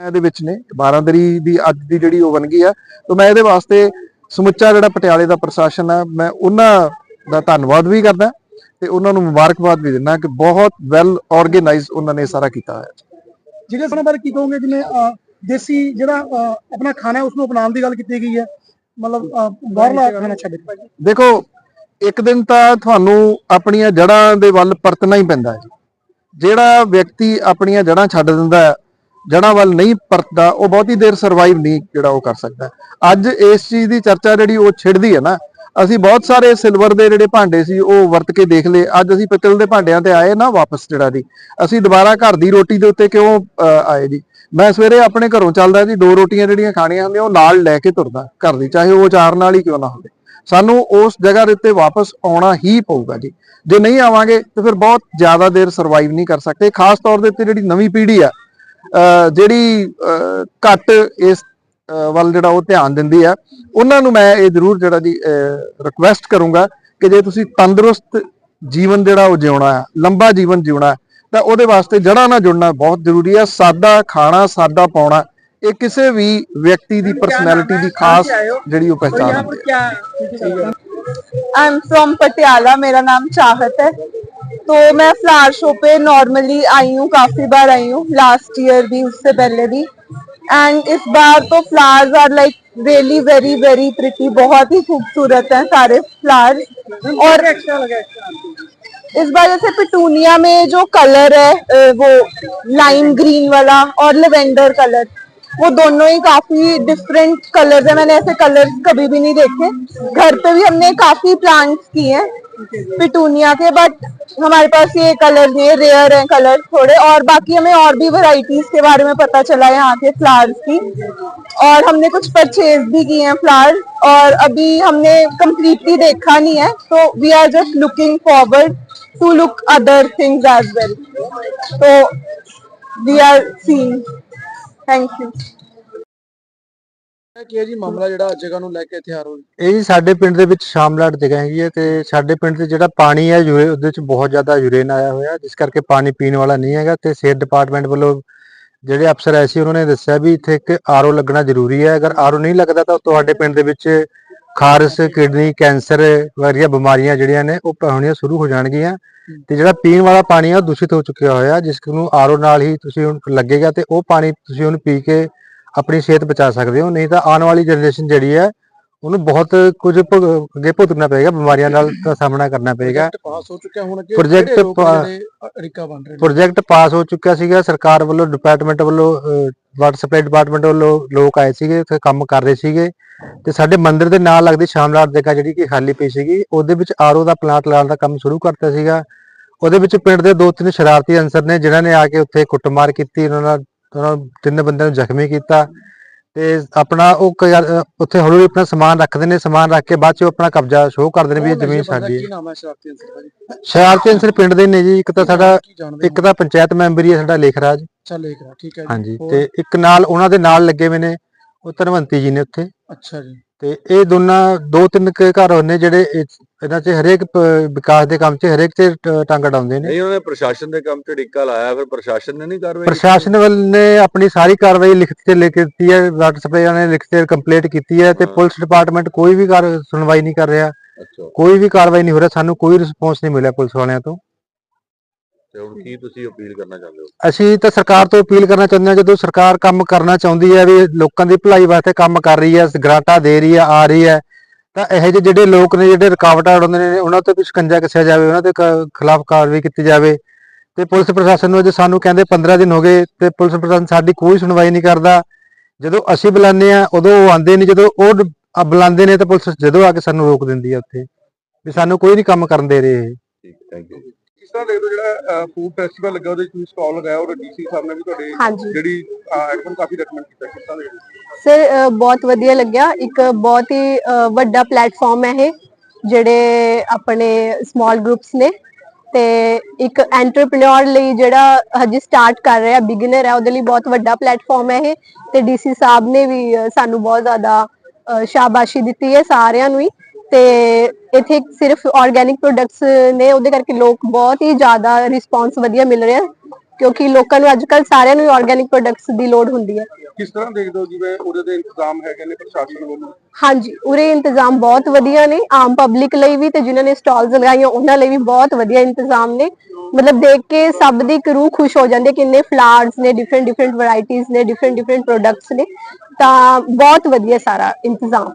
ਦੇ ਵਿੱਚ ਨੇ 12 ਦਰੀ ਦੀ ਅੱਜ ਦੀ ਜਿਹੜੀ ਉਹ ਬਣ ਗਈ ਆ। ਤਾਂ ਮੈਂ ਇਹਦੇ ਵਾਸਤੇ ਸਮੁੱਚਾ ਜਿਹੜਾ ਪਟਿਆਲੇ ਦਾ ਪ੍ਰਸ਼ਾਸਨ ਆ ਮੈਂ ਉਹਨਾਂ ਦਾ ਧੰਨਵਾਦ ਵੀ ਕਰਦਾ ਤੇ ਉਹਨਾਂ ਨੂੰ ਮੁਬਾਰਕਬਾਦ ਵੀ ਦਿੰਦਾ ਕਿ ਬਹੁਤ ਵੈਲ ਆਰਗੇਨਾਈਜ਼ ਉਹਨਾਂ ਨੇ ਸਾਰਾ ਕੀਤਾ ਹੋਇਆ। ਜਿਹੜੇ ਉਹਨਾਂ ਬਾਰੇ ਕੀ ਕਹੋਗੇ? ਜਿਵੇਂ ਦੇਸੀ ਜਿਹੜਾ ਆਪਣਾ ਖਾਣਾ ਹੈ ਉਸ ਨੂੰ ਅਪਣਾਉਣ ਦੀ ਗੱਲ ਕੀਤੀ ਗਈ ਹੈ। ਮਤਲਬ ਬਾਹਰਲਾ ਖਾਣਾ ਛੱਡ ਕੇ। ਦੇਖੋ ਇੱਕ ਦਿਨ ਤਾਂ ਤੁਹਾਨੂੰ ਆਪਣੀਆਂ ਜੜ੍ਹਾਂ ਦੇ ਵੱਲ ਪਰਤਣਾ ਹੀ ਪੈਂਦਾ ਹੈ। ਜਿਹੜਾ ਵਿਅਕਤੀ ਆਪਣੀਆਂ ਜੜ੍ਹਾਂ ਛੱਡ ਦਿੰਦਾ ਹੈ ਜੜ੍ਹਾਂ ਵੱਲ ਨਹੀਂ ਪਰਤਦਾ ਉਹ ਬਹੁਤੀ ਦੇਰ ਸਰਵਾਈਵ ਨਹੀਂ ਜਿਹੜਾ ਉਹ ਕਰ ਸਕਦਾ। ਅੱਜ ਇਸ ਚੀਜ਼ ਦੀ ਚਰਚਾ ਜਿਹੜੀ ਉਹ ਛਿੜਦੀ ਹੈ ਨਾ ਅਸੀਂ ਬਹੁਤ ਸਾਰੇ ਸਿਲਵਰ ਦੇ ਜਿਹੜੇ ਭਾਂਡੇ ਸੀ ਉਹ ਵਰਤ ਕੇ ਦੇਖ ਲਏ। ਅੱਜ ਅਸੀਂ ਪਿੱਤਲ ਦੇ ਭਾਂਡਿਆਂ ਤੇ ਆਏ ਨਾ ਵਾਪਸ ਜਿਹੜਾ ਜੀ। ਅਸੀਂ ਦੁਬਾਰਾ ਘਰ ਦੀ ਰੋਟੀ ਦੇ ਉੱਤੇ ਕਿਉਂ ਅਹ, ਆਏ ਜੀ? ਮੈਂ ਸਵੇਰੇ ਆਪਣੇ ਘਰੋਂ ਚੱਲਦਾ ਜੀ ਦੋ ਰੋਟੀਆਂ ਜਿਹੜੀਆਂ ਖਾਣੀਆਂ ਹੁੰਦੀਆਂ ਉਹ ਨਾਲ ਲੈ ਕੇ ਤੁਰਦਾ ਘਰ ਦੀ ਚਾਹੇ ਉਹ ਚਾਰ ਨਾਲ ਹੀ ਕਿਉਂ ਨਾ ਹੋਵੇ। ਸਾਨੂੰ ਉਸ ਜਗ੍ਹਾ ਦੇ ਉੱਤੇ ਵਾਪਸ ਆਉਣਾ ਹੀ ਪਊਗਾ ਜੀ। ਜੇ ਨਹੀਂ ਆਵਾਂਗੇ ਤਾਂ ਫਿਰ ਬਹੁਤ ਜ਼ਿਆਦਾ ਦੇਰ ਸਰਵਾਈਵ ਨਹੀਂ ਕਰ ਸਕਦੇ। ਖਾਸ ਤੌਰ ਦੇ ਉੱਤੇ ਜਿਹੜੀ ਨਵੀਂ ਪੀੜ੍ਹੀ ਆ ਜਿਹੜੀ ਘੱਟ ਇਸ ਵੱਲ ਜਿਹੜਾ ਉਹ ਧਿਆਨ ਦਿੰਦੀ ਆ ਉਹਨਾਂ ਨੂੰ ਮੈਂ ਇਹ ਜ਼ਰੂਰ ਜਿਹੜਾ ਜੀ ਰਿਕੁਐਸਟ ਕਰੂੰਗਾ ਕਿ ਜੇ ਤੁਸੀਂ ਤੰਦਰੁਸਤ ਜੀਵਨ ਜਿਹੜਾ ਉਹ ਜਿਉਣਾ ਹੈ ਲੰਬਾ ਜੀਵਨ ਜਿਉਣਾ ਤਾਂ ਉਹਦੇ ਵਾਸਤੇ ਜੜ੍ਹਾਂ ਨਾਲ ਜੁੜਨਾ ਬਹੁਤ ਜ਼ਰੂਰੀ ਹੈ ਸਾਦਾ ਖਾਣਾ ਸਾਦਾ ਪਾਉਣਾ ਇਹ ਕਿਸੇ ਵੀ ਵਿਅਕਤੀ ਦੀ ਪਰਸਨੈਲਿਟੀ ਦੀ ਖਾਸ ਜਿਹੜੀ ਉਹ ਪਛਾਣ ਆਮ ਫਰਮ ਪਟਿਆਲਾ ਮੇਰਾ ਨਾਮ ਚਾਹਤ ਹੈ। तो मैं फ्लावर शो पे नॉर्मली आई हूँ, काफ़ी बार आई हूँ लास्ट ईयर भी, उससे पहले भी। एंड इस बार तो flowers are like really very very pretty बहुत ही खूबसूरत हैं सारे फ्लावर्स और इस बार जैसे पिटूनिया में जो कलर है वो लाइम ग्रीन वाला और लेवेंडर कलर वो दोनों ही काफ़ी डिफरेंट कलर्स है। मैंने ऐसे कलर्स कभी भी नहीं देखे। घर पे भी हमने काफ़ी प्लांट्स किए हैं। पिटूनिया के बट हमारे पास ये कलर है रेयर है कलर थोड़े, और बाकी हमें और भी वैरायटीज के बारे में पता चला है यहाँ के फ्लावर्स की। और हमने कुछ परचेज भी किए हैं फ्लावर्स और अभी हमने कम्प्लीटली देखा नहीं है तो we are just looking forward to look other things as well तो we are seen thank you ਕੀ ਹੈ ਜੀ ਮਾਮਲਾ ਜਿਹੜਾ ਜਗ੍ਹਾ ਨੂੰ ਲੈ ਕੇ ਤਿਆਰ ਹੋ ਇਹ ਜੀ ਸਾਡੇ ਪਿੰਡ ਦੇ ਵਿੱਚ ਸ਼ਾਮਲਾਟ ਜਗ੍ਹਾ ਹੈਗੀ ਹੈ ਤੇ ਸਾਡੇ ਪਿੰਡ ਦੇ ਜਿਹੜਾ ਪਾਣੀ ਹੈ ਯੂਰੇ, ਉਹਦੇ ਵਿੱਚ ਬਹੁਤ ਜ਼ਿਆਦਾ ਯੂਰੇਨ ਆਇਆ ਹੋਇਆ, ਜਿਸ ਕਰਕੇ ਪਾਣੀ ਪੀਣ ਵਾਲਾ ਨਹੀਂ ਹੈਗਾ ਤੇ ਸਿਹਤ ਡਿਪਾਰਟਮੈਂਟ ਵੱਲੋਂ ਜਿਹੜੇ ਅਫਸਰ ਆਏ ਸੀ, ਉਹਨਾਂ ਨੇ ਦੱਸਿਆ ਵੀ ਇੱਥੇ ਇੱਕ ਆਰਓ ਲੱਗਣਾ ਜ਼ਰੂਰੀ ਹੈ। ਅਗਰ ਆਰਓ ਨਹੀਂ ਲੱਗਦਾ ਤਾਂ ਤੁਹਾਡੇ ਪਿੰਡ ਦੇ ਵਿੱਚ ਖਾਰਸ, ਕਿਡਨੀ, ਕੈਂਸਰ ਵਰਗੀਆਂ ਬਿਮਾਰੀਆਂ ਜਿਹੜੀਆਂ ਨੇ, ਉਹ ਹੋਣੀਆਂ ਸ਼ੁਰੂ ਹੋ ਜਾਣਗੀਆਂ। ਤੇ ਜਿਹੜਾ ਪੀਣ ਵਾਲਾ ਪਾਣੀ ਆ, ਉਹ ਦੂਸ਼ਿਤ ਹੋ ਚੁੱਕਿਆ ਹੋਇਆ, ਜਿਸ ਨੂੰ ਆਰਓ ਨਾਲ ਹੀ ਤੁਸੀਂ ਹੁਣ ਲੱਗੇਗਾ ਤੇ ਉਹ ਪਾਣੀ ਤੁਸੀਂ ਉਹਨੂੰ ਪੀ ਕੇ ਆਪਣੀ ਸਿਹਤ ਬਚਾ ਸਕਦੇ ਹੋ ਨਹੀਂ ਤਾਂ ਆਉਣ ਵਾਲੀ ਜਨਰੇਸ਼ਨ ਜਿਹੜੀ ਹੈ ਉਹਨੂੰ ਬਹੁਤ ਕੁਝ ਅੱਗੇ ਭੁਗਤਣਾ ਪਏਗਾ ਬਿਮਾਰੀਆਂ ਨਾਲ ਦਾ ਸਾਹਮਣਾ ਕਰਨਾ ਪਏਗਾ। ਪਾਸ ਹੋ ਚੁੱਕਿਆ ਹੁਣ ਅੱਗੇ Project ਕਿਹੜੇ ਲੋਕ ਪਾ- ਜਿਹੜੇ ਅਰਿਕਾ ਬਣ ਰਹੇ ਨੇ? ਪ੍ਰੋਜੈਕਟ ਪਾਸ ਹੋ ਚੁੱਕਿਆ ਸੀਗਾ ਸਰਕਾਰ ਵੱਲੋਂ ਡਿਪਾਰਟਮੈਂਟ ਵੱਲੋਂ ਵਾਟਰ ਸਪਲਾਈ ਡਿਪਾਰਟਮੈਂਟ ਵੱਲੋਂ ਲੋਕ ਆਏ ਸੀਗੇ ਉੱਥੇ ਕੰਮ ਕਰ ਰਹੇ ਸੀਗੇ। ਤੇ ਸਾਡੇ ਮੰਦਿਰ ਦੇ ਨਾਲ ਲੱਗਦੀ ਸ਼ਾਮਲਾਟ ਜਗ੍ਹਾ ਜਿਹੜੀ ਕਿ ਖਾਲੀ ਪਈ ਸੀਗੀ ਉਹਦੇ ਵਿੱਚ ਆਰਓ ਦਾ ਪਲਾਂਟ ਲਾਉਣ ਦਾ ਕੰਮ ਸ਼ੁਰੂ ਕਰਤਾ ਸੀਗਾ। ਉਹਦੇ ਵਿੱਚ ਪਿੰਡ ਦੇ ਦੋ ਤਿੰਨ ਸ਼ਰਾਰਤੀ ਅਨਸਰ ਨੇ ਜਿਨ੍ਹਾਂ ਨੇ ਆ ਕੇ ਉੱਥੇ ਕੁੱਟਮਾਰ ਕੀਤੀ ਉਹਨਾਂ ਨਾਲ ਉਹਨਾਂ ਤਿੰਨ ਬੰਦਿਆਂ ਨੂੰ ਜ਼ਖਮੀ ਕੀਤਾ ਤੇ ਆਪਣਾ ਉਹ ਕ- ਉੱਥੇ ਹੌਲੀ ਹੌਲੀ ਆਪਣਾ ਸਮਾਨ ਰੱਖਦੇ ਨੇ ਸਮਾਨ ਰੱਖ ਕੇ ਬਾਅਦ ਚ ਉਹ ਆਪਣਾ ਕਬਜ਼ਾ ਸ਼ੋਅ ਕਰਦੇ ਨੇ ਵੀ ਇਹ ਜ਼ਮੀਨ? ਸਾਡੀ ਕੀ ਹੈ? ਨਾਮ ਹੈ। ਸ਼ਰਾਰਤੀ ਅੰਸਰ ਸ਼ਰਾਰਤੀ ਪਿੰਡ ਦੇ ਨੇ ਜੀ ਇੱਕ ਤਾਂ ਸਾਡਾ ਕੀ ਜਾਣਦੇ ਇੱਕ ਤਾਂ ਪੰਚਾਇਤ ਮੈਂਬਰ ਹੀ ਹੈ ਸਾਡਾ ਲੇਖਰਾਜ। ਚੱਲ ਲੇਖ ਰਿਹਾ ਠੀਕ ਹੈ ਜੀ। ਹਾਂਜੀ ਹੋਰ? ਤੇ ਇੱਕ ਨਾਲ ਉਹਨਾਂ ਦੇ ਨਾਲ ਲੱਗੇ ਹੋਏ ਨੇ ਉਹ ਧਨਵੰਤੀ ਜੀ ਨੇ ਉੱਥੇ। ਅੱਛਾ ਜੀ। ਤੇ ਇਹ ਦੋਨਾਂ ਦੋ ਤਿੰਨ ਕੁ ਘਰ ਹੋਣੇ ਜਿਹੜੇ ਇਹਨਾਂ 'ਚ ਹਰੇਕ ਪ- ਵਿਕਾਸ ਦੇ ਕੰਮ 'ਚ ਹਰੇਕ 'ਚ ਟ- ਟੰਗ ਅਡਾਉਂਦੇ ਨੇ। ਨਹੀਂ ਉਹਨੇ ਪ੍ਰਸ਼ਾਸਨ ਦੇ ਕੰਮ ਤੇ ਡਿੱਕਾ ਲਾਇਆ ਫਿਰ ਪ੍ਰਸ਼ਾਸਨ ਨੇ ਨਹੀਂ ਕਾਰਵਾਈ ਕੀਤੀ? ਪ੍ਰਸ਼ਾਸਨ ਵੱਲ ਨੇ ਆਪਣੀ ਸਾਰੀ ਕਾਰਵਾਈ ਲਿਖਤ 'ਚ ਲਿਖ ਕੇ ਦਿੱਤੀ ਹੈ ਵਾਟਰ ਸਪਲਾਈ ਨੇ ਲਿਖਤ 'ਚ ਕੰਪਲੀਟ ਕੀਤੀ ਹੈ ਤੇ ਹਾਂ। ਪੁਲਿਸ ਡਿਪਾਰਟਮੈਂਟ ਕੋਈ ਵੀ ਕਾਰ ਸੁਣਵਾਈ ਨਹੀਂ ਕਰ ਰਿਹਾ। ਅੱਛਾ। ਕੋਈ ਵੀ ਕਾਰਵਾਈ ਨਹੀਂ ਹੋ ਰਿਹਾ ਸਾਨੂੰ ਕੋਈ ਰਿਸਪੌਂਸ ਨਹੀਂ ਮਿਲਿਆ ਪੁਲਿਸ ਵਾਲਿਆਂ ਤੋਂ। ਤੇ ਹੁਣ ਕੀ ਤੁਸੀਂ ਅਪੀਲ ਕਰਨਾ ਚਾਹੁੰਦੇ ਹੋ? ਅਸੀਂ ਤਾਂ ਸਰਕਾਰ ਤੋਂ ਅਪੀਲ ਕਰਨਾ ਚਾਹੁੰਦੇ ਹਾਂ ਜਦੋਂ ਸਰਕਾਰ ਕੰਮ ਕਰਨਾ ਚਾਹੁੰਦੀ ਹੈ ਵੀ ਲੋਕਾਂ ਦੀ ਭਲਾਈ ਵਾਸਤੇ ਕੰਮ ਕਰ ਰਹੀ ਹੈ ਗ੍ਰਾਂਟਾਂ ਦੇ ਰਹੀ ਹੈ ਆ ਰਹੀ ਹੈ ਤਾਂ ਇਹੋ ਜਿਹੇ ਜਿਹੜੇ ਲੋਕ ਨੇ ਜਿਹੜੇ ਰੁਕਾਵਟਾਂ ਅੜਾਉਂਦੇ ਨੇ ਉਹਨਾਂ ਤੇ ਵੀ ਸ਼ਿਕੰਜਾ ਕੱਸਿਆ ਜਾਵੇ ਉਹਨਾਂ ਦੇ ਖਿਲਾਫ ਕਾਰਵਾਈ ਕੀਤੀ ਜਾਵੇ। ਤੇ ਪੁਲਿਸ ਪ੍ਰਸ਼ਾਸਨ ਨੂੰ ਜੇ ਸਾਨੂੰ ਕਹਿੰਦੇ 15 ਦਿਨ ਹੋ ਗਏ ਤੇ ਪੁਲਿਸ ਪ੍ਰਸ਼ਾਸਨ ਸਾਡੀ ਕੋਈ ਸੁਣਵਾਈ ਨਹੀਂ ਕਰਦਾ। ਜਦੋਂ ਅਸੀਂ ਬੁਲਾਉਂਦੇ ਆ ਉਦੋਂ ਉਹ ਆਉਂਦੇ ਨਹੀਂ ਜਦੋਂ ਉਹ ਬੁਲਾਉਂਦੇ ਨੇ ਤਾਂ ਪੁਲਿਸ ਜਦੋਂ ਆ ਕੇ ਸਾਨੂੰ ਰੋਕ ਦਿੰਦੀ ਆ ਉੱਥੇ ਵੀ ਸਾਨੂੰ ਕੋਈ ਨਹੀਂ ਕੰਮ ਕਰਨ ਦੇ ਰਹੇ ਠੀਕ ਥੈਂਕ ਯੂ ਇਸ ਤਰ੍ਹਾਂ ਦੇਖੋ ਜਿਹੜਾ ਫੂਡ ਫੈਸਟੀਵਲ ਲੱਗਾ ਉਹਦੇ ਤੁਸੀਂ ਸਟਾਲ ਲਗਾਇਆ ਔਰ ਡੀਸੀ ਸਾਹਿਬ ਨੇ ਵੀ ਤੁਹਾਡੇ ਜਿਹੜੀ ਆਈਟਮ ਕਾਫੀ ਰეკਮੈਂਡ ਕੀਤਾ ਕਿਸ ਤਰ੍ਹਾਂ ਦੇ? ਸਰ ਬਹੁਤ ਵਧੀਆ ਲੱਗਿਆ। ਇੱਕ ਬਹੁਤ ਹੀ ਵੱਡਾ ਪਲੇਟਫਾਰਮ ਹੈ ਇਹ, ਜਿਹੜੇ ਆਪਣੇ ਸਮਾਲ ਗਰੁੱਪਸ ਨੇ। ਤੇ ਇੱਕ ਐਂਟਰਪ੍ਰੀਨਿਓਰ ਲਈ ਜਿਹੜਾ ਹਜੇ ਸਟਾਰਟ ਕਰ ਰਿਹਾ ਬਿਗਨਰ ਹੈ, ਉਹਦੇ ਲਈ ਬਹੁਤ ਵੱਡਾ ਪਲੇਟਫਾਰਮ ਹੈ ਇਹ। ਤੇ ਡੀਸੀ ਸਾਹਿਬ ਨੇ ਵੀ ਸਾਨੂੰ ਬਹੁਤ ਜ਼ਿਆਦਾ ਸ਼ਾਬਾਸ਼ੀ ਦਿੱਤੀ ਹੈ ਸਾਰਿਆਂ ਨੂੰ ਹੀ। ਤੇ ਇਥੇ ਸਿਰਫ ਆਰਗੇਨਿਕ ਪ੍ਰੋਡਕਟਸ ਨੇ, ਉਹਦੇ ਕਰਕੇ ਲੋਕ ਬਹੁਤ ਹੀ ਜ਼ਿਆਦਾ ਰਿਸਪੌਂਸ ਵਧੀਆ ਮਿਲ ਰਿਹਾ। ਕਿਉਂਕਿ ਲੋਕਾਂ ਨੂੰ ਅੱਜਕੱਲ ਸਾਰਿਆਂ ਨੂੰ ਆਰਗੇਨਿਕ ਪ੍ਰੋਡਕਟਸ ਦੀ ਲੋੜ ਹੁੰਦੀ ਹੈ। ਕਿਸ ਤਰ੍ਹਾਂ ਦੇਖਦੇ ਹੋ ਜਿਵੇਂ ਉਹਦੇ ਦੇ ਇੰਤਜ਼ਾਮ ਹੈਗੇ ਨੇ ਪ੍ਰਸ਼ਾਸਨ ਵੱਲੋਂ? ਹਾਂਜੀ, ਉਰੇ ਇੰਤਜ਼ਾਮ ਬਹੁਤ ਵਧੀਆ ਨੇ, ਆਮ ਪਬਲਿਕ ਲਈ ਵੀ ਤੇ ਜਿਨ੍ਹਾਂ ਨੇ ਸਟਾਲਸ ਲਗਾਈਆਂ, ਉਹਨਾਂ ਲਈ ਵੀ ਬਹੁਤ ਵਧੀਆ ਇੰਤਜ਼ਾਮ ਨੇ। ਮਤਲਬ ਦੇਖ ਕੇ ਸਭ ਦੀ ਇੱਕ ਰੂਹ ਖੁਸ਼ ਹੋ ਜਾਂਦੀ ਹੈ ਕਿ ਫਲਾਵਰਸ ਨੇ ਡਿਫਰੈਂਟ ਡਿਫਰੈਂਟ ਵੈਰਾਈਟੀਆਂ ਨੇ ਡਿਫਰੈਂਟ ਡਿਫਰੈਂਟ ਪ੍ਰੋਡਕਟਸ ਨੇ। ਤਾਂ ਬਹੁਤ ਵਧੀਆ ਸਾਰਾ ਇੰਤਜ਼ਾਮ।